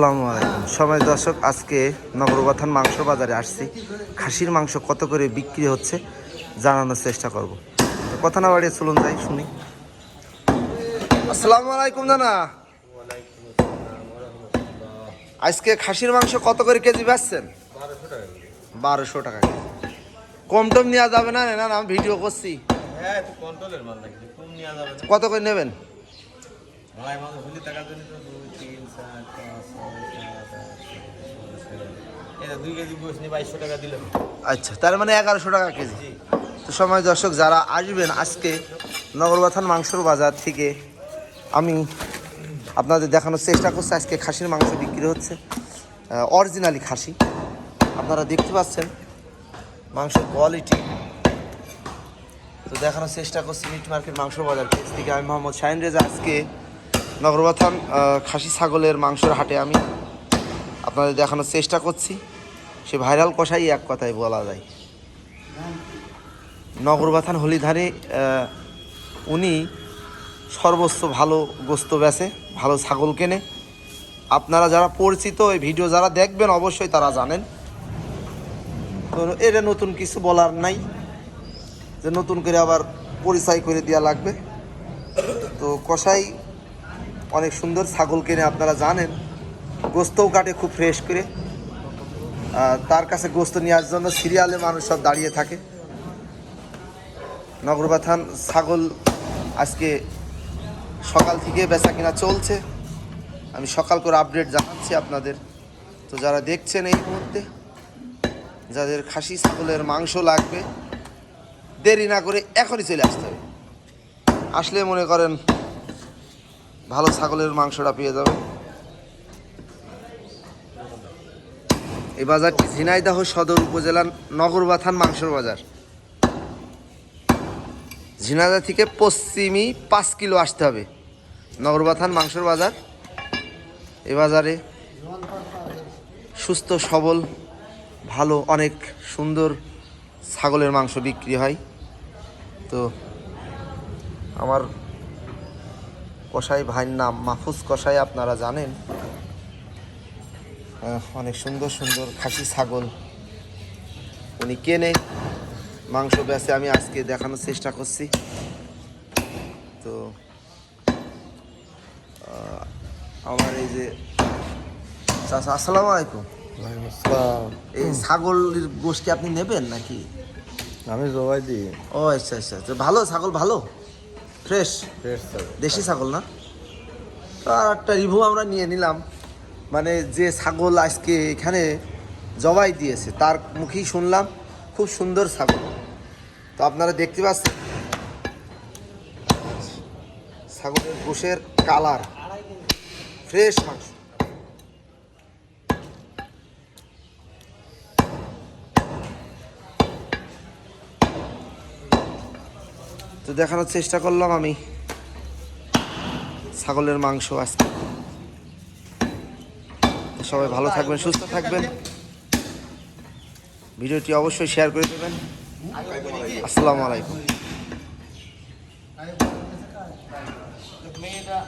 আসসালামু আলাইকুম। সময় দর্শক আজকে নগরবাথান মাংস বাজারে আসছি। খাসির মাংস কত করে বিক্রি হচ্ছে জানানোর চেষ্টা করব। কথা না বাড়িয়ে চলুন যাই শুনি। আসসালামু আলাইকুম দানা আজকে খাসির মাংস কত করে কেজি বেচছেন? বারোশো টাকা কেজি। কম টম নেওয়া যাবে না না না আমি ভিডিও করছি। হ্যাঁ কত করে নেবেন? ভাই মাল হলি টাকার জন্য তো দুই তিন চার পাঁচ ছয় সাত আট এটা দুই কেজি গোস নিয়ে বাইশশো টাকা দিলাম আচ্ছা তার মানে এগারোশো টাকা কেজি। তো সময় দর্শক যারা আসবেন আজকে নগরবাথান মাংসর বাজার থেকে আমি আপনাদের দেখানোর চেষ্টা করছি আজকে খাসির মাংস বিক্রি হচ্ছে অরিজিনালি খাসি। আপনারা দেখতে পাচ্ছেন মাংসের কোয়ালিটি তো দেখানোর চেষ্টা করছি মিট মার্কেট মাংস বাজার থেকে। আমি মোহাম্মদ শাহিন রেজা আজকে নগরবাথান খাসি ছাগলের মাংসের হাটে আমি আপনাদের দেখানোর চেষ্টা করছি। সে ভাইরাল কষাই এক কথায় বলা যায়। নগরবাথান হলিধারে উনি সর্বোচ্চ ভালো গোস্ত বেচে ভালো ছাগল কেনে। আপনারা যারা পরিচিত, এই ভিডিও যারা দেখবেন, অবশ্যই তারা জানেন। তো এটা নতুন কিছু বলার নাই। যে নতুন করে আবার পরিচয় করে দেওয়া লাগবে। তো কষাই অনেক সুন্দর ছাগল কিনে আপনারা জানেন। গোস্তও কাটে খুব ফ্রেশ করে। তার কাছে গোস্ত নেওয়ার জন্য সিরিয়ালে মানুষ সব দাঁড়িয়ে থাকে। নগরবাথান ছাগল আজকে সকাল থেকে বেচা কিনা চলছে। আমি সকাল করে আপডেট জানাচ্ছি আপনাদের। তো যারা দেখছেন এই মুহূর্তে, যাদের খাসি ছাগলের মাংস লাগবে, দেরি না করে এখনই চলে আসতে হবে। আসলে মনে করেন ভালো ছাগলের মাংসটা পেয়ে যাবেন এই বাজারটি ঝিনাইদাহ সদর উপজেলার নগরবাথান মাংসর বাজার। ঝিনাইদা থেকে পশ্চিমী পাঁচ কিলো আসতে হবে। নগরবাথান মাংসর বাজার। এ বাজারে সুস্থ, সবল, ভালো, অনেক সুন্দর ছাগলের মাংস বিক্রি হয়। তো আমার কষাই ভাইয়ের নাম মাহফুজ কষাই আপনারা জানেন। অনেক সুন্দর সুন্দর খাসি ছাগল। উনি কেনে মাংস বেচে আমি আজকে দেখানোর চেষ্টা করছি। তো আমার এই যে চাচা আসসালামু আলাইকুম। এই ছাগলের গোষ্ঠী আপনি নেবেন নাকি? আমি জবাই দিই। ও আচ্ছা আচ্ছা ভালো ছাগল ভালো? ফ্রেশ ফ্রেশ দেশি ছাগল না? তো আর একটা রিভিউ আমরা নিয়ে নিলাম। মানে যে ছাগল আজকে এখানে জবাই দিয়েছে তার মুখেই শুনলাম খুব সুন্দর ছাগল। তো আপনারা দেখতে পাচ্ছেন? ছাগলের গোশের কালার ফ্রেশ মাংস। তো দেখানোর চেষ্টা করলাম আমি। ছাগলের মাংস আজকে। সবাই ভালো থাকবেন, সুস্থ থাকবেন। ভিডিওটি অবশ্যই শেয়ার করে দেবেন। আসসালামু আলাইকুম।